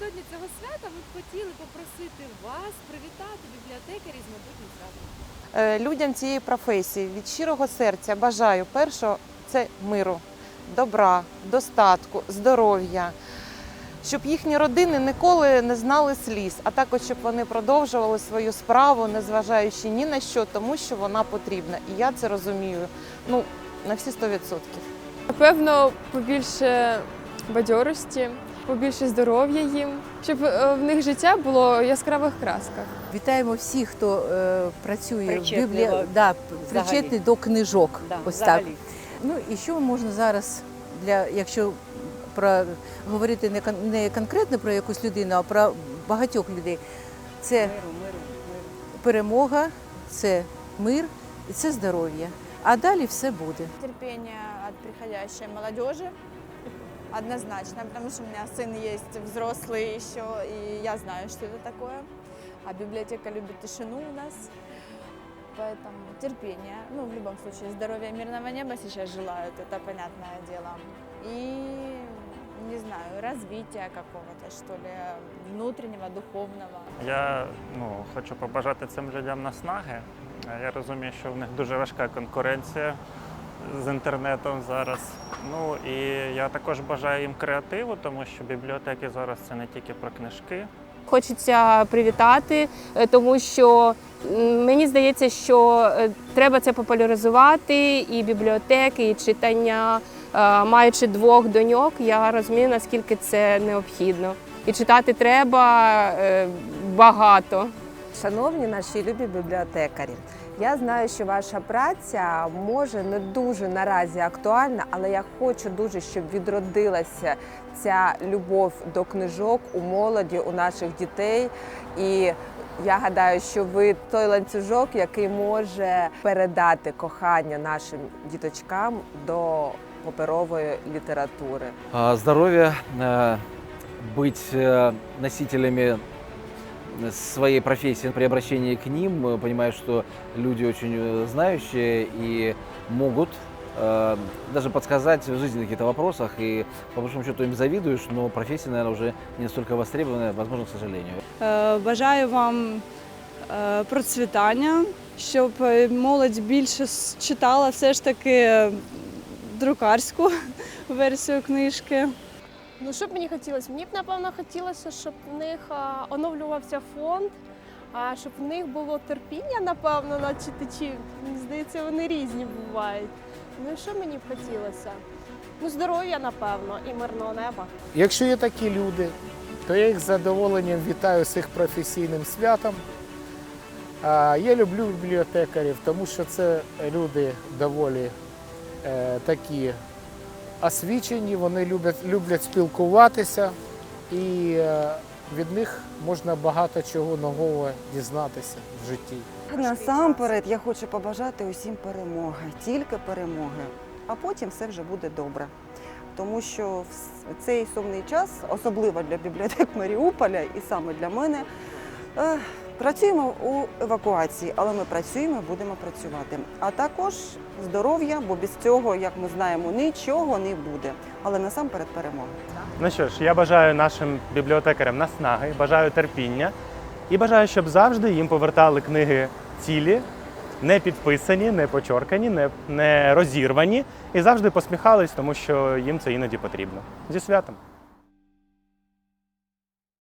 напередодні цього свята ми б хотіли попросити вас привітати бібліотекарів з майбутнім святом. Е, людям цієї професії від щирого серця бажаю першого це миру, добра, достатку, здоров'я, щоб їхні родини ніколи не знали сліз, а також щоб вони продовжували свою справу, незважаючи ні на що, тому що вона потрібна. І я це розумію ну, на всі 100%. Напевно, побільше бадьорості, побільше здоров'я їм, щоб е, в них життя було в яскравих красках. Вітаємо всіх, хто е, працює в біблі... да, причетний до книжок. Да, ось взагалі. так. Ну і що можна зараз для, якщо про говорити не кон- не конкретно про якусь людину, а про багатьох людей, це Миру, миру, миру. перемога, це мир і це здоров'я. А далі все буде. терпения от приходящей молодежи Однозначно, потому что у меня сын есть взрослый еще, и я знаю, что это такое. А библиотека любит тишину у нас. Поэтому терпение. Ну, в любом случае, здоровья и мирного неба сейчас желают, это понятное дело. И, не знаю, развития какого-то, что ли, внутреннего, духовного. Я ну, хочу побажати цим людям наснаги. Е, Я розумію, що в них дуже важка конкуренція з інтернетом зараз. Ну і я також бажаю їм креативу, тому що бібліотеки зараз це не тільки про книжки. Хочеться привітати, е, тому що мені здається, що е, треба це популяризувати, і бібліотеки, і читання. Е, Маючи двох доньок, я розумію, наскільки це необхідно. І читати треба багато. Шановні наші любі бібліотекарі, я знаю, що ваша праця може не дуже наразі актуальна, але я хочу дуже, щоб відродилася ця любов до книжок у молоді, у наших дітей. І я гадаю, що ви той ланцюжок, який може передати кохання нашим діточкам до паперової літератури. А, здоровья, э, быть э, носителями своей профессии при обращении к ним. Э, Понимаю, что люди очень э, знающие и могут э, даже подсказать в жизни каких-то вопросах. И по большому счету им завидуешь, но профессия, наверное, уже не настолько востребованная, возможно, к сожалению. Е, Бажаю вам е, процвітання, щоб е, молодь більше с- читала все ж таки е, друкарську версію книжки. Ну, що б мені хотілося? Мені б напевно хотілося, щоб в них а, оновлювався фонд, а щоб в них було терпіння, напевно, на читачів. Мені здається, вони різні бувають. Ну що мені б хотілося? Ну, здоров'я, напевно, і мирного неба. Якщо є такі люди, то я їх з задоволенням вітаю з їх професійним святом. А, Я люблю бібліотекарів, тому що це люди доволі е, такі освічені, вони люблять, люблять спілкуватися і е, від них можна багато чого нового дізнатися в житті. Насамперед я хочу побажати усім перемоги, тільки перемоги, а потім все вже буде добре. Тому що в цей сумний час, особливо для бібліотек Маріуполя і саме для мене, працюємо у евакуації, але ми працюємо будемо працювати. А також здоров'я, бо без цього, як ми знаємо, нічого не буде. Але насамперед перемоги. Ну що ж, я бажаю нашим бібліотекарям наснаги, бажаю терпіння і бажаю, щоб завжди їм повертали книги цілі, не підписані, не почоркані, не, не розірвані і завжди посміхались, тому що їм це іноді потрібно. Зі святом!